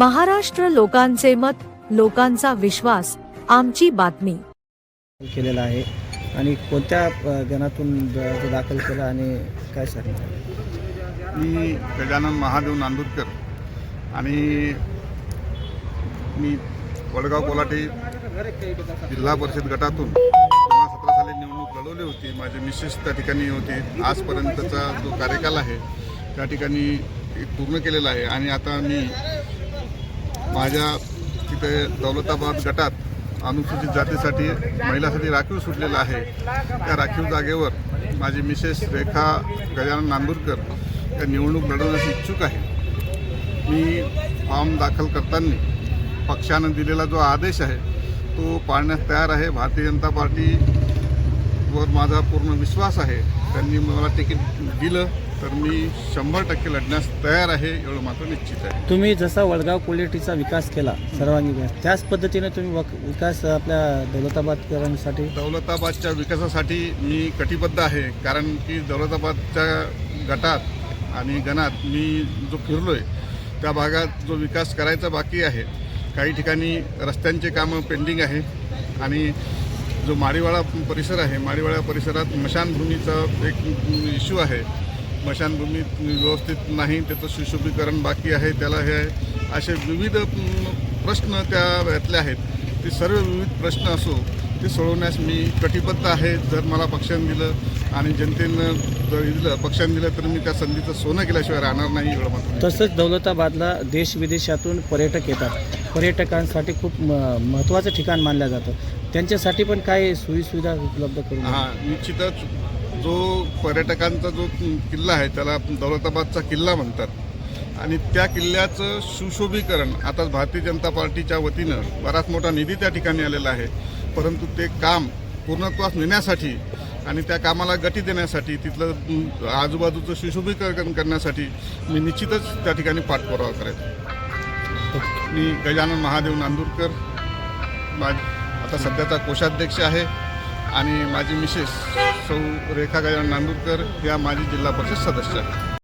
महाराष्ट्र लोकांचे मत लोकांचा विश्वास आमची बातमी. केलेला आहे. आणि कोणत्या गणातून दाखल केला आणि काय सांगणार? मी गजानन महादेव नांदुरकर आणि मी वडगाव कोलाटे जिल्हा परिषद गटातून दोन सतरा साली निवडणूक लढवली होती. माझे मिसेस त्या ठिकाणी होते. आजपर्यंतचा जो कार्यकाल आहे त्या ठिकाणी पूर्ण केलेला आहे. आणि आता मी माझ्या तिथे दौलताबाद गटात अनुसूचित जातीसाठी महिलासाठी राखीव सुटलेला आहे. त्या राखीव जागेवर माझी मिसेस रेखा गजानन नांदूरकर या निवडणूक लढवण्यास इच्छुक आहे. मी फॉर्म दाखल करताना पक्षानं दिलेला जो आदेश आहे तो पाळण्यास तयार आहे. भारतीय जनता पार्टी पार्टीवर माझा पूर्ण विश्वास आहे. त्यांनी मला तिकीट दिलं तर मी शंभर टक्के लढण्यास तयार आहे एवढं मात्र निश्चित आहे. तुम्ही जसा वडगाव कोलेटीचा विकास केला सर्वांगीण विकास त्याच पद्धतीने तुम्ही वक- विकास आपल्या दौलताबादकरांसाठी? दौलताबादच्या विकासासाठी मी कटिबद्ध आहे कारण की दौलताबादच्या गटात आणि गणात मी जो फिरलो आहे त्या भागात जो विकास करायचा बाकी आहे काही ठिकाणी रस्त्यांचे कामं पेंडिंग आहे आणि जो माळीवाडा परिसर आहे माळीवाडा परिसरात स्मशानभूमीचा एक इश्यू आहे. स्मशानभूमी व्यवस्थित नाही त्याचं सुशोभीकरण बाकी आहे त्याला हे असे विविध प्रश्न त्या यातले आहेत. ते सर्व विविध प्रश्न असो ते सोडवण्यास मी कटिबद्ध आहे जर मला पक्षाने दिलं आणि जनतेनं जर दिलं पक्षाने दिलं तर मी त्या संधीचं सोनं केल्याशिवाय राहणार नाही एवढं मात्र तसंच दौलताबादला देश विदेशातून पर्यटक येतात. पर्यटकांसाठी खूप म महत्त्वाचं ठिकाण मानलं जातं. त्यांच्यासाठी पण काय सोयीसुविधा उपलब्ध करून. हा निश्चितच. जो पर्यटकांचा जो किल्ला आहे त्याला दौलताबादचा किल्ला म्हणतात. आणि त्या किल्ल्याचं सुशोभीकरण आता भारतीय जनता पार्टीच्या वतीनं बराच मोठा निधी त्या ठिकाणी आलेला आहे. परंतु ते काम पूर्णत्वास नेण्यासाठी आणि त्या कामाला गती देण्यासाठी तिथलं आजूबाजूचं सुशोभीकरण करण्यासाठी मी निश्चितच त्या ठिकाणी पाठपुरावा करेन. मी गजानन महादेव नांदूरकर. माझ आता सध्याचा कोषाध्यक्ष आहे आणि माझी मिसेस सौ रेखा गजानन नांदूरकर या माझी जिल्हा परिषद सदस्य आहे